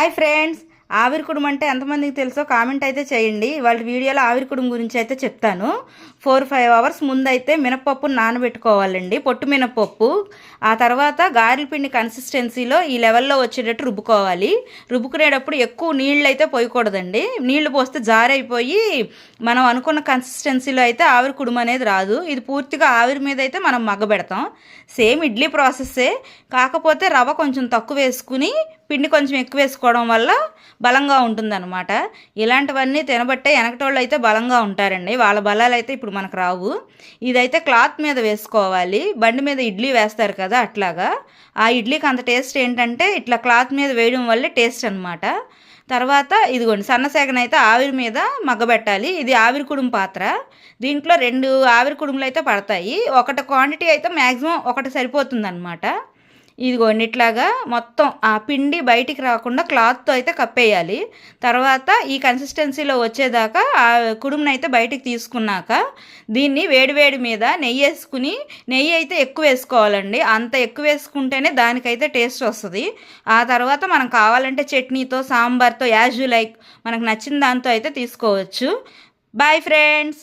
Hi friends. ఆవిరికుడుం అంటే ఎంతమందికి తెలుసో కామెంట్ అయితే చేయండి. వాళ్ళ వీడియోలో ఆవిరి గురించి అయితే చెప్తాను. ఫోర్ ఫైవ్ అవర్స్ ముందైతే మినపప్పు నానబెట్టుకోవాలండి. పొట్టు మినపప్పు ఆ తర్వాత గారెల పిండి కన్సిస్టెన్సీలో ఈ లెవెల్లో వచ్చేటట్టు రుబ్బుకోవాలి. రుబ్బుకునేటప్పుడు ఎక్కువ నీళ్ళు అయితే పోయకూడదండి. నీళ్ళు పోస్తే జారైపోయి మనం అనుకున్న కన్సిస్టెన్సీలో అయితే ఆవిరి కుడుం అనేది రాదు. ఇది పూర్తిగా ఆవిరి మీద అయితే మనం మగ్గబెడతాం. సేమ్ ఇడ్లీ ప్రాసెస్సే. కాకపోతే రవ్వ కొంచెం తక్కువ వేసుకుని పిండి కొంచెం ఎక్కువ వేసుకోవడం వల్ల బలంగా ఉంటుందన్నమాట. ఇలాంటివన్నీ తినబట్టే వెనకటోళ్ళు అయితే బలంగా ఉంటారండి. వాళ్ళ బలాలు అయితే ఇప్పుడు మనకు రావు. ఇదైతే క్లాత్ మీద వేసుకోవాలి. బండి మీద ఇడ్లీ వేస్తారు కదా అట్లాగా. ఆ ఇడ్లీకి అంత టేస్ట్ ఏంటంటే ఇట్లా క్లాత్ మీద వేయడం వల్లే టేస్ట్ అనమాట తర్వాత ఇదిగోండి సన్నసేగన అయితే ఆవిరి మీద మగ్గబెట్టాలి ఇది ఆవిరి కుడుం పాత్ర. దీంట్లో రెండు ఆవిరి కుడుములు అయితే పడతాయి. ఒకటి క్వాంటిటీ అయితే మ్యాక్సిమం ఒకటి సరిపోతుంది ఇదిగోండి ఇట్లాగా మొత్తం ఆ పిండి బయటికి రాకుండా క్లాత్తో అయితే కప్పేయాలి. తర్వాత ఈ కన్సిస్టెన్సీలో వచ్చేదాకా ఆ కుడుమును అయితే బయటికి తీసుకున్నాక దీన్ని వేడివేడి మీద నెయ్యి వేసుకుని నెయ్యి అయితే ఎక్కువ వేసుకోవాలండి. అంత ఎక్కువ వేసుకుంటేనే దానికైతే టేస్ట్ వస్తుంది. ఆ తర్వాత మనం కావాలంటే చట్నీతో సాంబార్తో యాజ్ యూ లైక్ మనకు నచ్చిన దాంతో అయితే తీసుకోవచ్చు. Bye friends!